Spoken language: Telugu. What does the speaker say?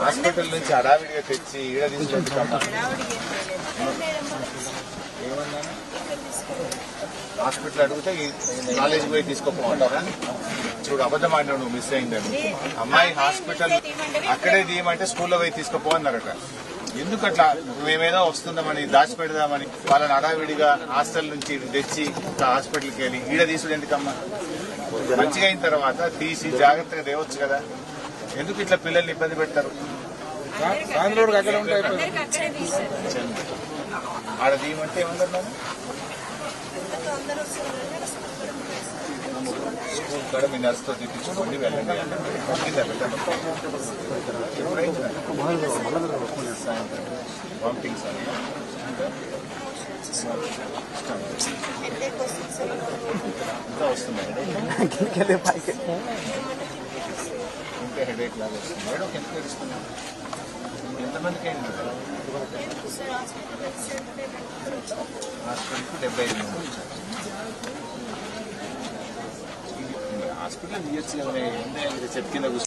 హాస్పిటల్ నుంచి హడావిడిగా తెచ్చి ఈడ తీసుకుంటున్నాం హాస్పిటల్ అడిగితే కాలేజ్ పోయి తీసుకోపోమంటారా? చూడు అబద్ధం ఆడినావు నువ్వు మిస్ అయిందని. అమ్మాయి హాస్పిటల్ అక్కడే తీయమంటే స్కూల్లో పోయి తీసుకోపోవన్నారట ఎందుకు అట్లా? మేమేదో వస్తుందామని దాచిపెడదామని వాళ్ళని అడావిడిగా హాస్టల్ నుంచి తెచ్చి హాస్పిటల్కి వెళ్ళి ఈడ తీసుడు ఎందుకమ్మా? మంచిగా అయిన తర్వాత తీసి జాగ్రత్తగా తేవచ్చు కదా. ఎందుకు ఇట్లా పిల్లల్ని ఇబ్బంది పెడతారు? ఆడ తీయమంటే ఏమన్నారు ఇక్కడ మీ నర్సుతో తెప్పించుకోండి వెళ్ళండి. కింద పెట్టండి. వామిటింగ్స్ అని. వస్తుంది ఇంకా వస్తుంది ఇంకా హెడేక్ లాగా వస్తుంది. మేడం ఎంత తెలుస్తుంది ఎంతమందికి అయింది? హాస్పిటల్కి డెబ్బై ఐదు మంది వచ్చారు. హాస్పిటల్ తీయచ్చు కదా చెట్టు కింద కూర్చో